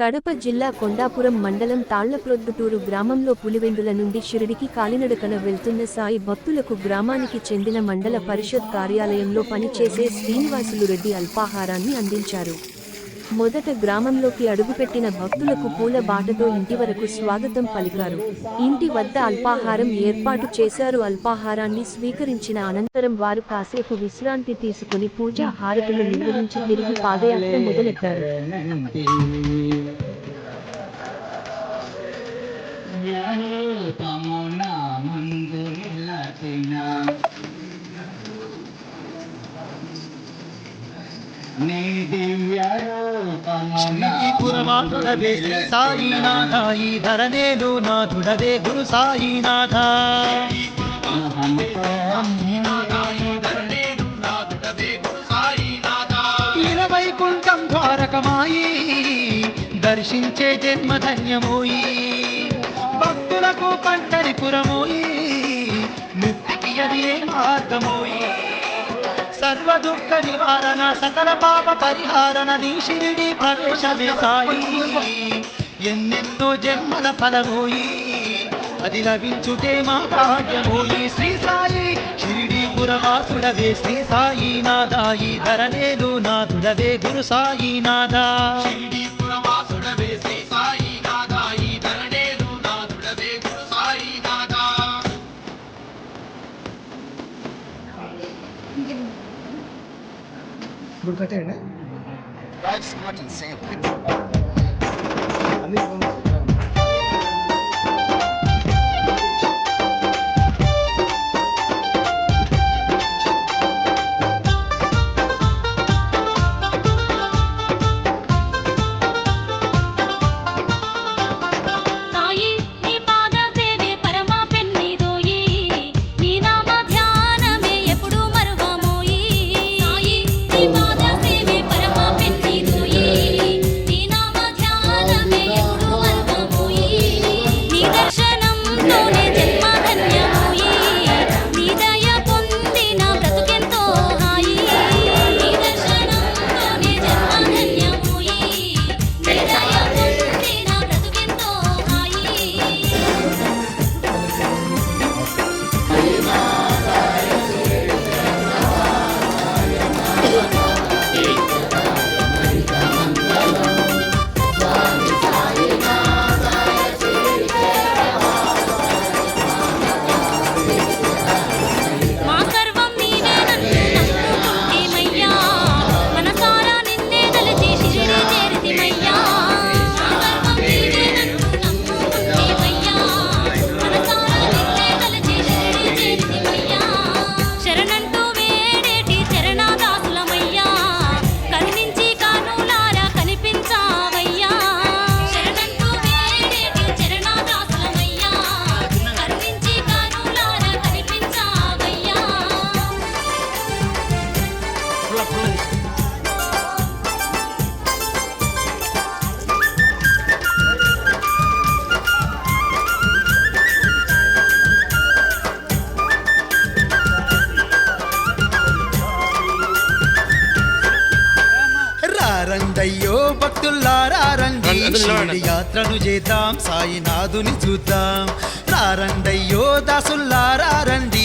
కడప జిల్లా కొండాపురం మండలం తాళ్ళప్రొద్దుటూరు గ్రామంలో పులివెందుల నుండి షిరిడికి కాలినడకన వెళ్తున్న సాయి భక్తులకు గ్రామానికి చెందిన మండల పరిషత్ కార్యాలయంలో పనిచేసే శ్రీనివాసులు రెడ్డి అల్పాహారాన్ని అందించారు. మొదట గ్రామంలోకి అడుగుపెట్టిన భక్తులకు పూల బాటతో ఇంటి వరకు స్వాగతం పలికారు. ఇంటి వద్ద అల్పాహారం ఏర్పాటు చేశారు. అల్పాహారాన్ని స్వీకరించిన అనంతరం వారు కాసేపు విశ్రాంతి తీసుకుని పూజా హారతులు నిర్వహించి తిరిగి పాదయాత్ర మొదలెట్టారు. పురమాతుడవే సాయినాథ ఈ ధరనేలు నాథుడవే గురు సాయినాథ. ఇరవైకుంఠం ద్వారకమాయి దర్శించే జన్మ ధన్యమోయి భక్తులకు పంటరి పురమోయి ముక్తికి అదే మార్గమోయి. సర్వ దుఃఖ నివారణ సకల పాప పరిహారణ నీ షిరిడి ప్రవేశమే సాయి ఎన్నెన్నో జన్మల ఫలమోయి అది లభించుటే మా భాగ్యమోయి. శ్రీ సాయి షిరిడి పురవాసుడవే శ్రీ సాయి నాదాయి ధరలేదు నాథుడవే గురు సాయి నాదా. Shirdi పురవాసుడవే Shri Sai Burka né? Right, smart and safe. రారండయ్యో భక్తుల్లారా రండి యాత్రను చేద్దాం సాయినాథుని చూద్దాం. రారండయ్యో దాసుల్లారా రండి.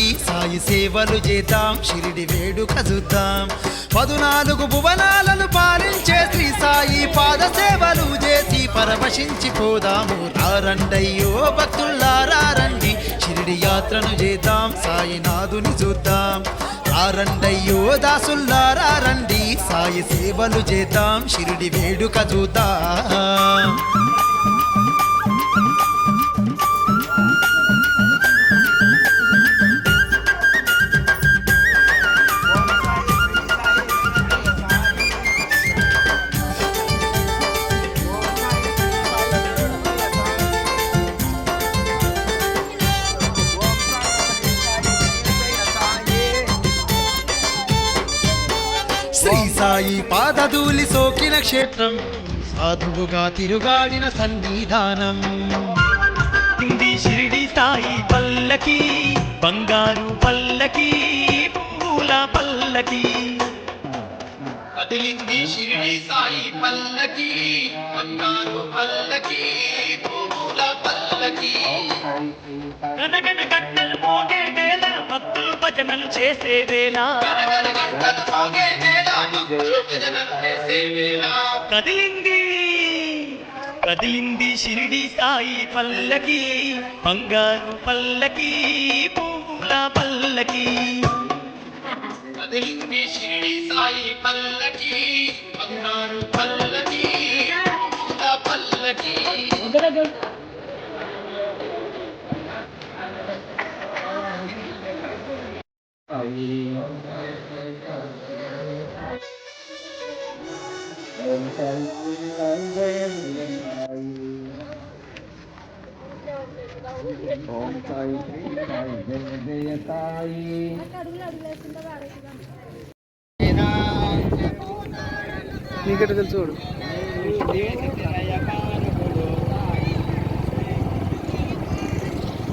సాయి సేవలు చేద్దాం షిరిడి వేడుక చూద్దాం పదునాలుగు భువనాలను పాలించే శ్రీ సాయి పాద సేవలు చేసి పరవశించిపోదాము రారండయ్యో భక్తుల్లారా రండి షిరిడి యాత్రను చేద్దాం సాయినాథుని చూద్దాం. రారండయ్యో దాసుల్లారా రండి సాయి సేవలు చేద్దాం షిరిడి వేడుక చూద్దాం. శ్రీ సాయి పాదధూలి సోకిన క్షేత్రం సాధువుగా తిరుగాడిన సన్నిధానం. ఉంది షిరిడి సాయి పల్లకి బంగారు పల్లకి పూల పల్లకి. కదిలింది షిరిడి సాయి పల్లకి బంగారు పల్లకి పువ్వుల పల్లకి. వేళ భక్తులు భజనలు చేసే వేళ. గనగన గంటలు కదిలింది కదిలింది షిరిడి సాయి పల్లకి బంగారు పల్లకి పువ్వుల పల్లకి. కదిలింది షిరిడి సాయి పల్లకి బంగారు పల్లకి పువ్వుల పల్లకి. నీకెట్ట తెలుసు చూడు.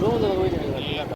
రోజు